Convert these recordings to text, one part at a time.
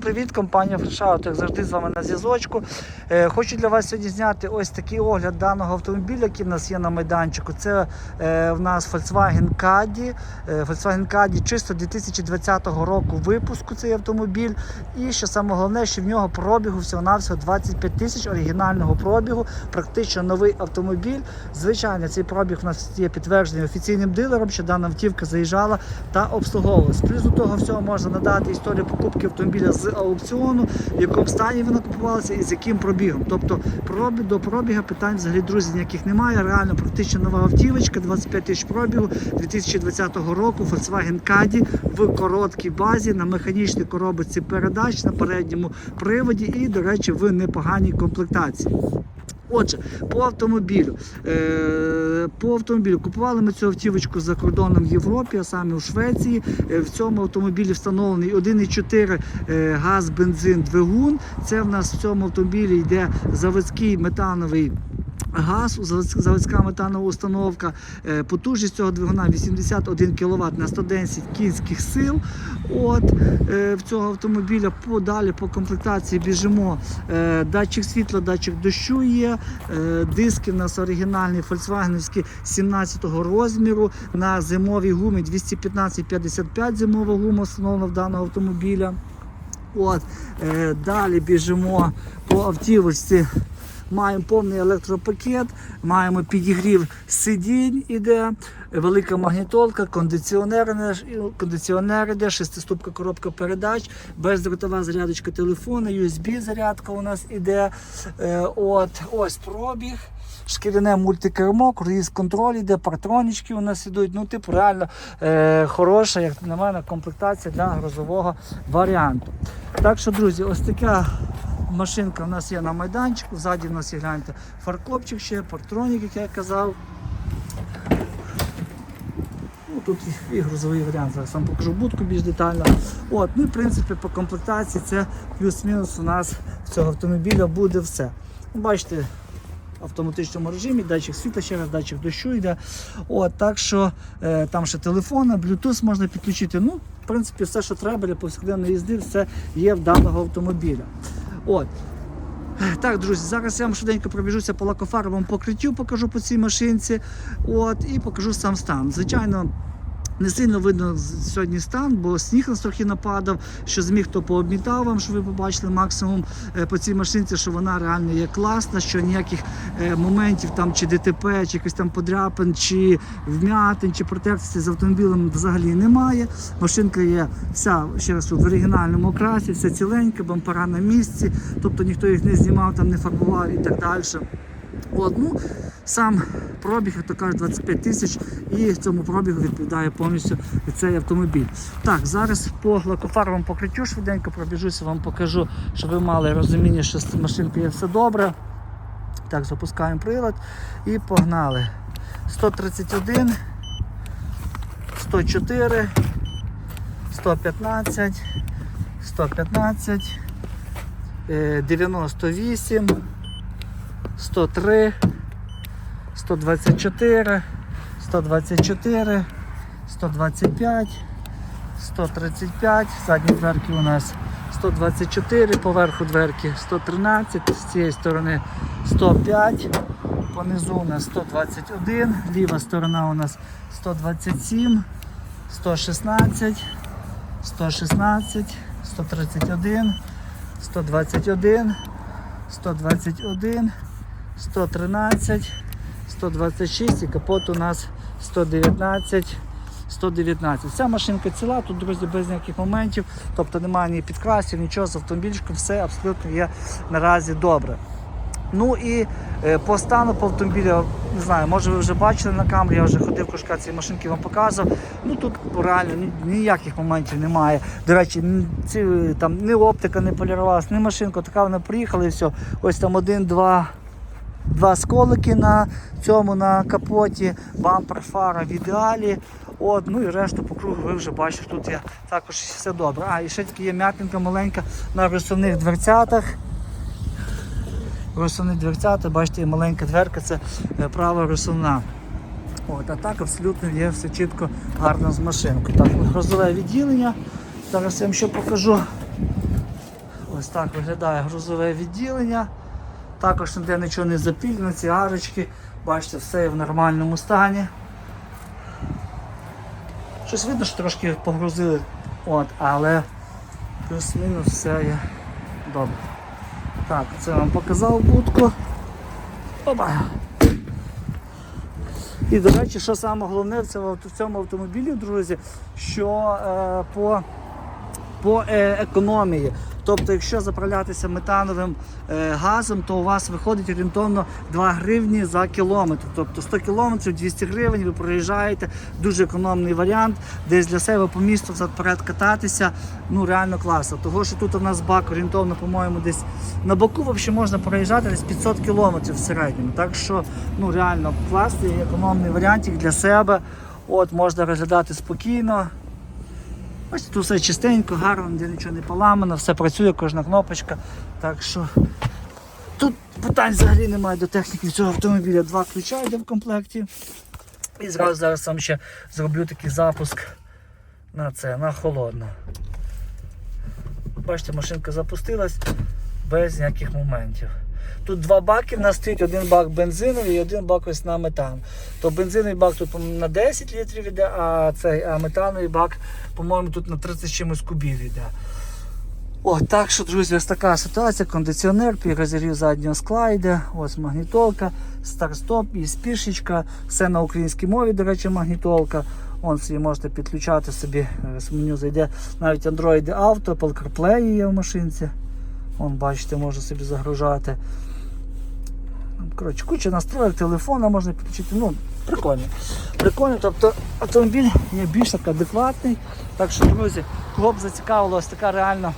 Привіт, компанія Фрешаут, як завжди з вами на зв'язочку. Е, хочу для вас сьогодні зняти ось такий огляд даного автомобіля, який в нас є на майданчику. Це е, в нас Volkswagen Caddy. Е, Volkswagen Caddy чисто 2020 року випуску цей автомобіль. І що саме головне, що в нього пробігу всього-навсього 25 тисяч оригінального пробігу, практично новий автомобіль. Звичайно, цей пробіг у нас є підтверджений офіційним дилером, що дана автівка заїжджала та обслуговувалась. Плюс до того всього можна надати історію покупки автомобіля з аукціону, в якому стані вона купувалася і з яким пробігом. Тобто до пробіга питань взагалі друзі ніяких немає. Реально практично нова автівочка, 25 тисяч пробігу 2020 року. Volkswagen Caddy в короткій базі на механічній коробці передач на передньому приводі і, до речі, в непоганій комплектації. Отже, по автомобілю. Е, по автомобілю купували ми цю автівочку за кордоном в Європі, а саме у Швеції. Е, в цьому автомобілі встановлений 1,4 е, газ, бензин, двигун. Це в нас в цьому автомобілі йде заводський метановий. Газ, заводська метанова установка, Е, потужність цього двигуна 81 кВт на 110 кінських сил. От е, в цього автомобіля подалі по комплектації біжимо. Е, Датчик світла, датчик дощу є. Диски в нас оригінальні фольксвагенівські 17-го розміру. На зимовій гумі 215-55 зимова гума встановлена в даного автомобіля. От, далі біжимо по автівочці. Маємо повний електропакет, маємо підігрів сидінь, іде, велика магнітолка, кондиціонер, кондиціонер іде, шестиступка коробка передач, бездротова зарядочка телефону, USB зарядка у нас іде. Е, от, ось пробіг. Шкіряне мультикермо, круїз контроль іде, партронічки у нас ідуть. Ну, типу, реально е, хороша, як на мене, комплектація для грозового варіанту. Так що, друзі, ось така машинка у нас є на майданчику. Ззаді в нас є гляньте фаркопчик ще, партронік, як я казав. Ну, тут і грузовий варіант. Зараз вам покажу будку більш детально. От, ну і в принципі по комплектації це плюс-мінус у нас в цього автомобіля буде все. Ну, Бачите, в автоматичному режимі, датчик світла, ще раз датчик дощу йде. От, так що е, там ще телефон, Bluetooth можна підключити. Ну, в принципі, все, що треба для повсякденної їзди, все є в даного автомобіля. От. Так, друзі, зараз я вам швиденько пробіжуся по лакофаровому покриттю, покажу по цій машинці. От, і покажу сам стан. Звичайно. Не сильно видно сьогодні стан, бо сніг нас трохи нападав, що зміг, то пообмітав вам, що ви побачили максимум е, по цій машинці, що вона реально є класна, що ніяких е, моментів там чи ДТП, чи якось там подряпин, чи вмятин, чи протекції з автомобілем взагалі немає. Машинка є вся ще раз в оригінальному окрасі, все ціленьке, бампера на місці, тобто ніхто їх не знімав, там не фарбував і так далі. От, ну, сам пробіг, то кажуть, 25 тисяч, і цьому пробігу відповідає повністю цей автомобіль. Так, зараз по лакофаровому покриттю швиденько пробіжуся, вам покажу, щоб ви мали розуміння, що з машинкою все добре. Так, запускаємо прилад і погнали. 131, 104, 115, 115, е, 98. 103, 124, 124, 125, 135, задні дверки у нас 124, поверху дверки 113, з цієї сторони 105, понизу у нас 121, ліва сторона у нас 127, 116, 116, 131, 121, 121, 113, 126 і капот у нас 119, 119. Вся машинка ціла, тут, друзі, без ніяких моментів, тобто немає ні підкрасів, нічого з автомобільчиком, все абсолютно є наразі добре. Ну і е, по стану по автомобілю, не знаю, може ви вже бачили на камері, я вже ходив кошка цієї машинки, вам показував. Ну тут реально ні- ніяких моментів немає. До речі, ці, там ні оптика не полірувалася, ні машинка, така вона приїхала і все. Ось там один-два. Два сколики на цьому на капоті, бампер, фара в ідеалі. От, ну і решту по кругу ви вже бачите, тут є також все добре. А, і ще тільки є м'ятинка маленька на розсувних дверцятах. Розсувні дверцята, бачите, є маленька дверка, це е, права розсувна. От, а так абсолютно є все чітко гарно з машинкою. Так, от грозове відділення. Зараз я вам ще покажу. Ось так виглядає грузове відділення. Також ніде нічого не запілено, ці арочки. Бачите, все є в нормальному стані. Щось видно, що трошки погрузили, от, але плюс-мінус все є добре. Так, це я вам показав будку. Опа. І, до речі, що саме головне в цьому автомобілі, друзі, що е, по, по е, економії. Тобто, якщо заправлятися метановим е, газом, то у вас виходить орієнтовно 2 гривні за кілометр. Тобто 100 кілометрів 200 гривень, ви проїжджаєте, дуже економний варіант, десь для себе по місту взад-перед кататися. Ну реально класно. Того, що тут у нас бак орієнтовно, по-моєму, десь на боку взагалі можна проїжджати десь 500 кілометрів в середньому. Так що ну реально класний економний варіантик для себе. От можна розглядати спокійно. Бачите, тут все чистенько, гарно, ніде нічого не поламано, все працює, кожна кнопочка. Так що тут питань взагалі немає до техніки цього автомобіля. Два ключа йде в комплекті. І зразу зараз вам ще зроблю такий запуск на це, на холодно. Бачите, машинка запустилась без ніяких моментів. Тут два баки в нас стоїть, один бак бензиновий і один бак ось на метан. То бензиновий бак тут на 10 літрів йде, а цей а метановий бак, по-моєму, тут на 30 з чимось кубів йде. О, так що, друзі, ось така ситуація. Кондиціонер, підрозрів заднього скла йде, ось магнітолка, старт-стоп і спішечка. Все на українській мові, до речі, магнітолка. Вон собі можете підключати собі, е, з меню зайде навіть Android Auto, Apple CarPlay є в машинці. Вон, бачите, можна собі загружати. Коротше, куча настроїк, телефона можна підключити. Ну, прикольно. Прикольно, тобто автомобіль є більш так адекватний. Так що, друзі, кого б зацікавила ось така реально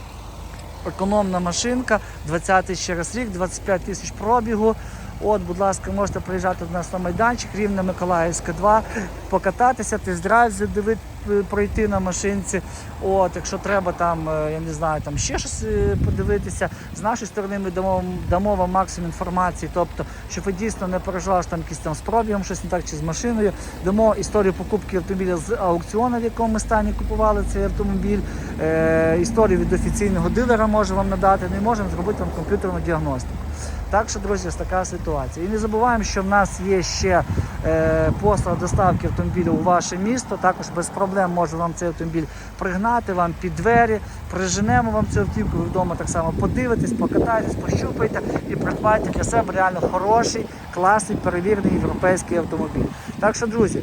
економна машинка, 20-й ще раз рік, 25 тисяч пробігу. От, будь ласка, можете приїжджати до нас на майданчик, Рівне Миколаївська 2, покататися, тест-драйв задивити, пройти на машинці. От, якщо треба там, е, я не знаю, там ще щось е, подивитися. З нашої сторони ми дамо, дамо вам максимум інформації, тобто, щоб ви дійсно не переживали, що там якісь там з пробігом, щось не так чи з машиною. Дамо історію покупки автомобіля з аукціону, в якому ми стані купували цей автомобіль. Е, історію від офіційного дилера може вам надати, не можемо зробити вам комп'ютерну діагностику. Так що, друзі, ось така ситуація. І не забуваємо, що в нас є ще е, послуга доставки автомобіля у ваше місто. Також без проблем може вам цей автомобіль пригнати вам під двері, приженемо вам цю автівку, ви вдома так само подивитесь, покатайтесь, пощупайте і придбайте для себе реально хороший, класний, перевірений європейський автомобіль. Так що, друзі,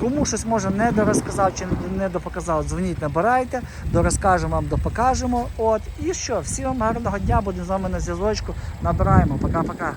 кому щось може не дорозказав чи не допоказав, дзвоніть, набирайте, дорозкажемо вам, допокажемо. От і що, всім вам гарного дня, будемо з вами на зв'язочку. Набираємо. Пока-пока.